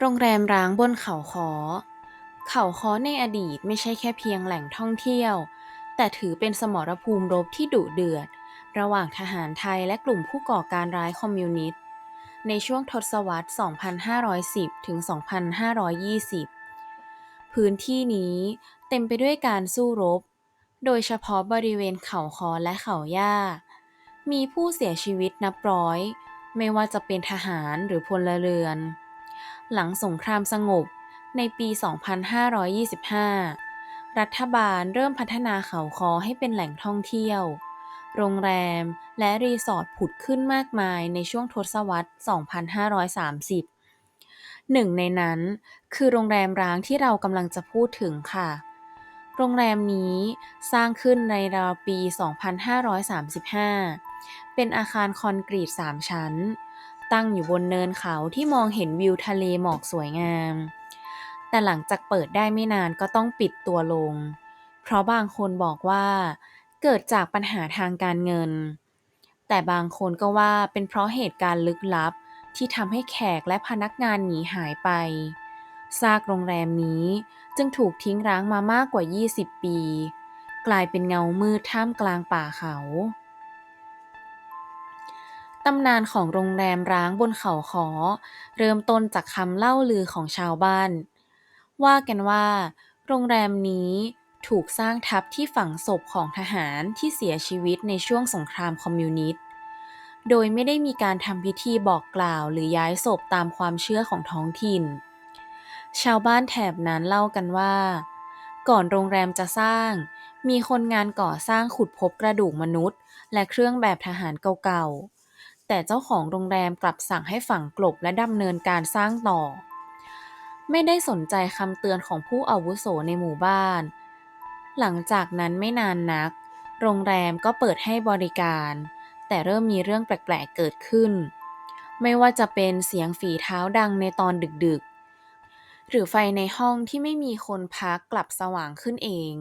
โรงแรมร้างบนเขาค้อ เขาค้อในอดีตไม่ใช่แค่เพียงแหล่งท่องเที่ยว แต่ถือเป็นสมรภูมิรบที่ดุเดือด ระหว่างทหารไทยและกลุ่มผู้ก่อการร้ายคอมมิวนิสต์ ในช่วงทศวรรษ 2510 ถึง 2520 พื้นที่นี้เต็มไปด้วยการสู้รบ โดยเฉพาะบริเวณเขาคอและเขาย่า มีผู้เสียชีวิตนับร้อย ไม่ว่าจะเป็นทหารหรือพลเรือน หลังสงครามสงบในปี 2525 รัฐบาลเริ่มพัฒนาเขาคอให้เป็นแหล่งท่องเที่ยว โรงแรมและรีสอร์ทผุดขึ้นมากมายในช่วงทศวรรษ 2530 หนึ่งในนั้นคือโรงแรมร้างที่เรากำลังจะพูดถึงค่ะ โรงแรมนี้สร้างขึ้นในราวปี 2535 เป็นอาคารคอนกรีต 3 ชั้น ตั้งอยู่บนเนินเขาที่มองเห็นวิวทะเลหมอกสวยงาม แต่หลังจากเปิดได้ไม่นานก็ต้องปิดตัวลง เพราะบางคนบอกว่า เกิดจากปัญหาทางการเงิน แต่บางคนก็ว่าเป็นเพราะเหตุการณ์ลึกลับที่ทำให้แขกและพนักงานหนีหายไป ซากโรงแรมนี้จึงถูกทิ้งร้างมามากกว่า 20 ปี กลายเป็นเงามืดท่ามกลางป่าเขา ตำนานของโรงแรมร้างบนเขาขอ เริ่มต้นจากคำเล่าลือของชาวบ้าน ว่ากันว่า โรงแรมนี้ถูกสร้างทับที่ฝังศพของทหารที่เสียชีวิตในช่วงสงครามคอมมิวนิสต์ โดยไม่ได้มีการทำพิธีบอกกล่าวหรือย้ายศพตามความเชื่อของท้องถิ่น ชาวบ้านแถบนั้นเล่ากันว่า ก่อนโรงแรมจะสร้าง มีคนงานก่อสร้างขุดพบกระดูกมนุษย์ และเครื่องแบบทหารเก่าๆ แต่เจ้าของโรงแรมกลับสั่งให้ฝังกลบและดำเนินการสร้างต่อ ไม่ได้สนใจคำเตือนของผู้อาวุโสในหมู่บ้าน หลังจากนั้นไม่นานนัก โรงแรมก็เปิดให้บริการ แต่เริ่มมีเรื่องแปลกๆเกิดขึ้น ไม่ว่าจะเป็นเสียงฝีเท้าดังในตอนดึกๆ หรือไฟในห้องที่ไม่มีคนพักกลับสว่างขึ้นเอง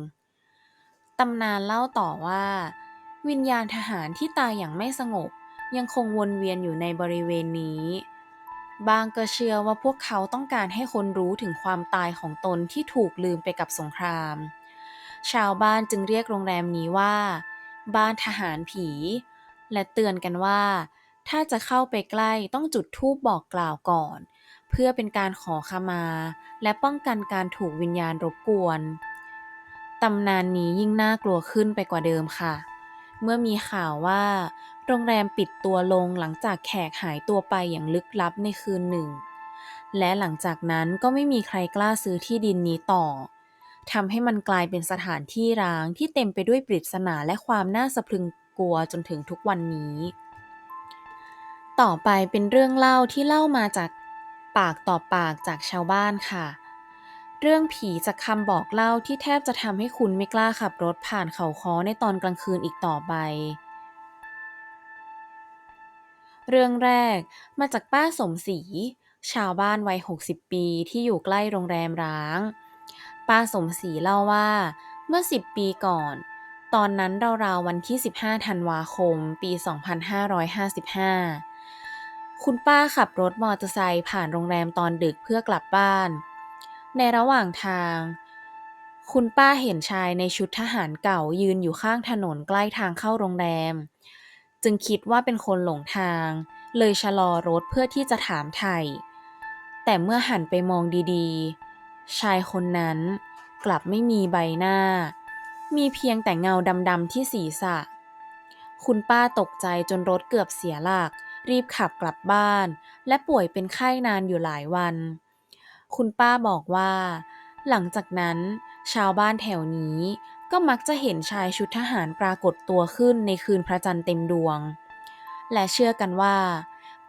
ตำนานเล่าต่อว่า วิญญาณทหารที่ตายอย่างไม่สงบ ยังคงวนเวียนอยู่ในบริเวณนี้ บางก็เชื่อว่าพวกเขาต้องการให้คนรู้ถึงความตายของตนที่ถูกลืมไปกับสงคราม ชาวบ้านจึงเรียกโรงแรมนี้ว่า บ้านทหารผี และเตือนกันว่า ถ้าจะเข้าไปใกล้ต้องจุดธูปบอกกล่าวก่อน เพื่อเป็นการขอขมา และป้องกันการถูกวิญญาณรบกวนตำนานนี้ยิ่งน่ากลัวขึ้นไปกว่าเดิมค่ะ เมื่อมีข่าวว่า โรงแรมปิดตัวลงหลังจากแขกหายตัวไปอย่างลึกลับในคืนหนึ่ง และหลังจากนั้นก็ไม่มีใครกล้าซื้อที่ดินนี้ต่อทำให้มันกลายเป็นสถานที่ร้างที่เต็มไปด้วยปริศนาและความน่าสะพรึงกลัวจนถึงทุกวันนี้ ต่อไปเป็นเรื่องเล่าที่เล่ามาจากปากต่อปากจากชาวบ้านค่ะ เรื่องผีจากคำบอกเล่าที่แทบจะทำให้คุณไม่กล้าขับรถผ่านเขาค้อในตอนกลางคืนอีกต่อไป เรื่องแรกมาจากป้าสมศรีชาวบ้านวัย 60 ปีที่อยู่ใกล้โรงแรมร้าง ป้าสมศรีเล่าว่าเมื่อ 10 ปีก่อน ตอนนั้นราวๆวันที่ 15 ธันวาคม ปี 2555 คุณป้าขับรถมอเตอร์ไซค์ผ่านโรงแรมตอนดึกเพื่อกลับบ้าน ในระหว่างทาง คุณป้าเห็นชายในชุดทหารเก่ายืนอยู่ข้างถนนใกล้ทางเข้าโรงแรม จึงคิดว่าเป็นคนหลงทาง เลยชะลอรถเพื่อที่จะถามไถ่แต่เมื่อหันไปมองดีๆ ชายคนนั้นกลับไม่มีใบหน้า มีเพียงแต่เงาดำๆที่ศีรษะ คุณป้าตกใจจนรถเกือบเสียหลัก รีบขับกลับบ้าน และป่วยเป็นไข้นานอยู่หลายวัน คุณป้าบอกว่า หลังจากนั้น ชาวบ้านแถวนี้ ก็มักจะเห็นชายชุดทหารปรากฏตัวขึ้นในคืนพระจันทร์เต็มดวง และเชื่อกันว่า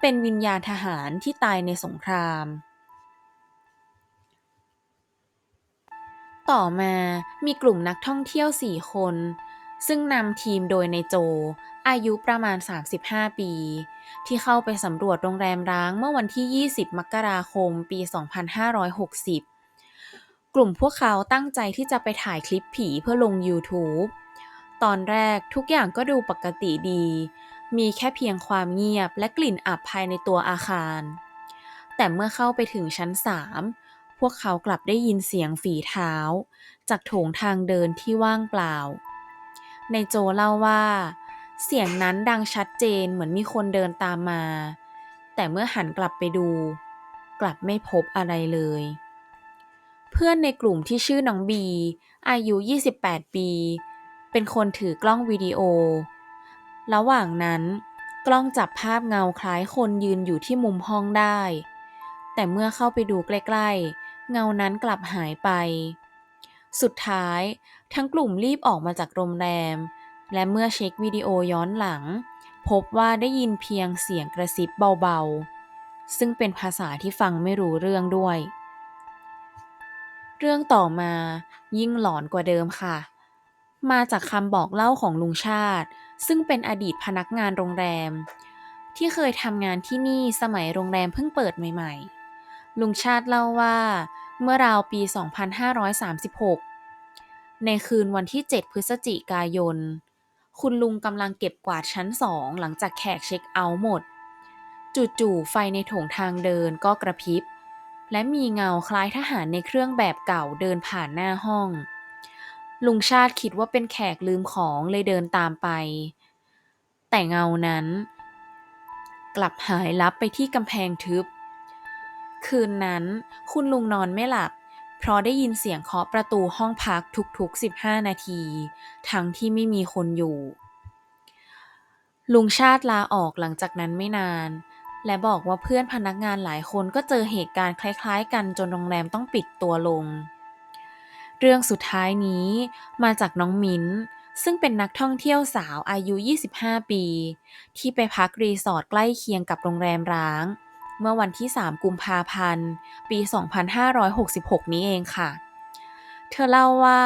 เป็นวิญญาณทหารที่ตายในสงคราม ต่อมามีกลุ่มนักท่องเที่ยว4คน ซึ่งนำทีมโดยในโจ อายุประมาณ 35 ปี ที่เข้าไปสำรวจโรงแรมร้างเมื่อวันที่ 20 มกราคม ปี 2560 กลุ่มพวกเขาตั้งใจที่จะไปถ่ายคลิปผีเพื่อลง YouTube ตอนแรกทุกอย่างก็ดูปกติดี มีแค่เพียงความเงียบและกลิ่นอับภายในตัวอาคาร แต่เมื่อเข้าไปถึงชั้นสามพวกเขากลับได้ยินเสียงฝีเท้า จากโถงทางเดินที่ว่างเปล่า ในโจเล่าว่า เสียงนั้นดังชัดเจนเหมือนมีคนเดินตามมา แต่เมื่อหันกลับไปดู กลับไม่พบอะไรเลย เพื่อนในกลุ่มที่ชื่อน้องบี อายุ 28 ปี เป็นคนถือกล้องวิดีโอ ระหว่างนั้น กล้องจับภาพเงาคล้ายคนยืนอยู่ที่มุมห้องได้ แต่เมื่อเข้าไปดูใกล้ๆ เงานั้นกลับหายไป สุดท้ายทั้งกลุ่มรีบออกมาจากโรงแรม และเมื่อเช็ควิดีโอย้อนหลัง พบว่าได้ยินเพียงเสียงกระซิบเบาๆ ซึ่งเป็นภาษาที่ฟังไม่รู้เรื่องด้วย เรื่องต่อมายิ่งหลอนกว่าเดิมค่ะ มาจากคำบอกเล่าของลุงชาติ ซึ่งเป็นอดีตพนักงานโรงแรม ที่เคยทำงานที่นี่สมัยโรงแรมเพิ่งเปิดใหม่ ๆ ลุงชาติเล่าว่าเมื่อราวปี 2536 ในคืนวันที่ 7 พฤศจิกายน คุณลุงกำลังเก็บกวาดชั้นสองหลังจากแขกเช็คเอาท์หมด จู่ๆไฟในโถงทางเดินก็กระพริบ และมีเงาคล้ายทหารในเครื่องแบบเก่าเดินผ่านหน้าห้อง ลุงชาติคิดว่าเป็นแขกลืมของเลยเดินตามไป แต่เงานั้น กลับหายลับไปที่กำแพงทึบ คืนนั้นคุณลุงนอนไม่หลับ เพราะได้ยินเสียงเคาะประตูห้องพักทุกๆ 15 นาที ทั้งที่ไม่มีคนอยู่ ลุงชาติลาออกหลังจากนั้นไม่นาน และบอกว่าเพื่อนพนักงานหลายคนก็เจอเหตุการณ์คล้าย ๆ กันจนโรงแรมต้องปิดตัวลง เรื่องสุดท้ายนี้มาจากน้องมิ้น ซึ่งเป็นนักท่องเที่ยวสาวอายุ 25 ปี ที่ไปพักรีสอร์ทใกล้เคียงกับโรงแรมร้าง เมื่อวันที่ 3 กุมภาพันธ์ ปี 2566 นี้เองค่ะ เธอเล่าว่า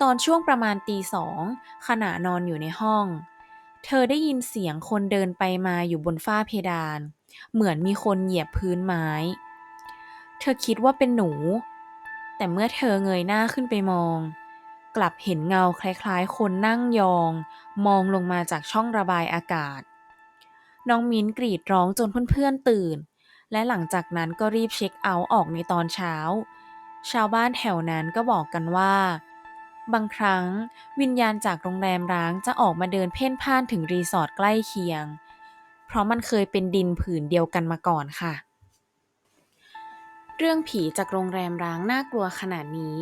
ตอนช่วงประมาณตีสองขณะนอนอยู่ในห้องเธอได้ยินเสียงคนเดินไปมาอยู่บนฝ้าเพดาน เหมือนมีคนเหยียบพื้นไม้ เธอคิดว่าเป็นหนู แต่เมื่อเธอเงยหน้าขึ้นไปมอง กลับเห็นเงาคล้ายๆ คนนั่งยอง มองลงมาจากช่องระบายอากาศ น้องมิ้นกรีดร้องจนเพื่อนๆตื่น และหลังจากนั้นก็รีบเช็คเอาท์ออกในตอนเช้า ชาวบ้านแถวนั้นก็บอกกันว่าบางครั้งวิญญาณจากโรงแรมร้างจะออกมาเดินเพ่นพ่านถึงรีสอร์ทใกล้เคียง เพราะมันเคยเป็นดินผืนเดียวกันมาก่อนค่ะ เรื่องผีจากโรงแรมร้างน่ากลัวขนาดนี้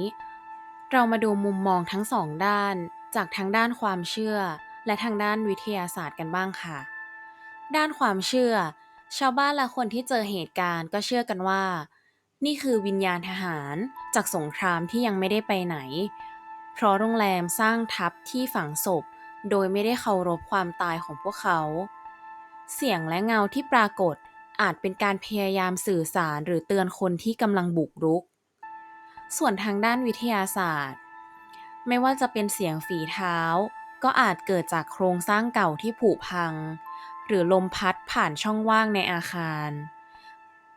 เรามาดูมุมมองทั้งสองด้าน จากทั้งด้านความเชื่อ และทางด้านวิทยาศาสตร์กันบ้างค่ะ ด้านความเชื่อ ชาวบ้านและคนที่เจอเหตุการณ์ก็เชื่อกันว่า นี่คือวิญญาณทหารจากสงครามที่ยังไม่ได้ไปไหน เพราะโรงแรมสร้างทับที่ฝังศพโดยไม่ได้เคารพความตายของพวกเขา เสียงและเงาที่ปรากฏอาจเป็นการพยายามสื่อสารหรือเตือนคนที่กำลังบุกรุก ส่วนทางด้านวิทยาศาสตร์ ไม่ว่าจะเป็นเสียงฝีเท้า ก็อาจเกิดจากโครงสร้างเก่าที่ผุพัง หรือลมพัดผ่านช่องว่างในอาคาร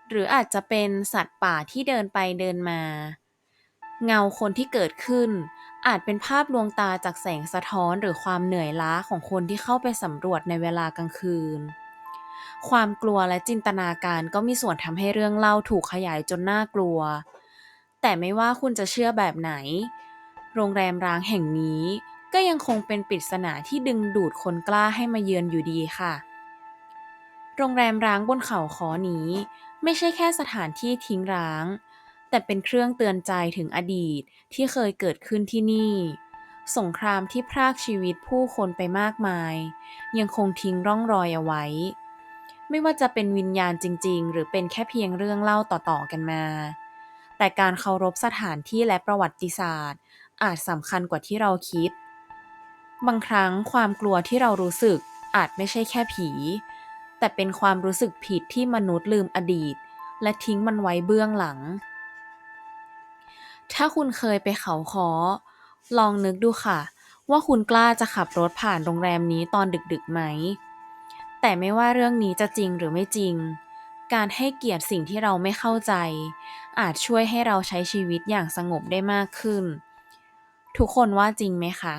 หรืออาจจะเป็นสัตว์ป่าที่เดินไปเดินมา เงาคนที่เกิดขึ้น อาจเป็นภาพลวงตาจากแสงสะท้อนหรือความเหนื่อยล้าของคนที่เข้าไปสำรวจในเวลากลางคืน ความกลัวและจินตนาการก็มีส่วนทำให้เรื่องเล่าถูกขยายจนน่ากลัว แต่ไม่ว่าคุณจะเชื่อแบบไหน โรงแรมร้างแห่งนี้ก็ยังคงเป็นปริศนาที่ดึงดูดคนกล้าให้มาเยือนอยู่ดีค่ะ โรงแรมร้างบนเขาขอนี้ ไม่ใช่แค่สถานที่ทิ้งร้าง แต่เป็นเครื่องเตือนใจถึงอดีตที่เคยเกิดขึ้นที่นี่ สงครามที่พรากชีวิตผู้คนไปมากมาย ยังคงทิ้งร่องรอยเอาไว้ ไม่ว่าจะเป็นวิญญาณจริง ๆ หรือเป็นแค่เพียงเรื่องเล่าต่อๆกันมา แต่การเคารพสถานที่และประวัติศาสตร์ อาจสำคัญกว่าที่เราคิด บางครั้งความกลัวที่เรารู้สึกอาจไม่ใช่แค่ผี แต่เป็นความรู้สึกผิดที่มนุษย์ลืมอดีต และทิ้งมันไว้เบื้องหลัง ถ้าคุณเคยไปเขาคอลองนึกดูค่ะ ว่าคุณกล้าจะขับรถผ่านโรงแรมนี้ตอนดึกๆไหม แต่ไม่ว่าเรื่องนี้จะจริงหรือไม่จริง การให้เกียรติสิ่งที่เราไม่เข้าใจ อาจช่วยให้เราใช้ชีวิตอย่างสงบได้มากขึ้น ทุกคนว่าจริงไหมคะ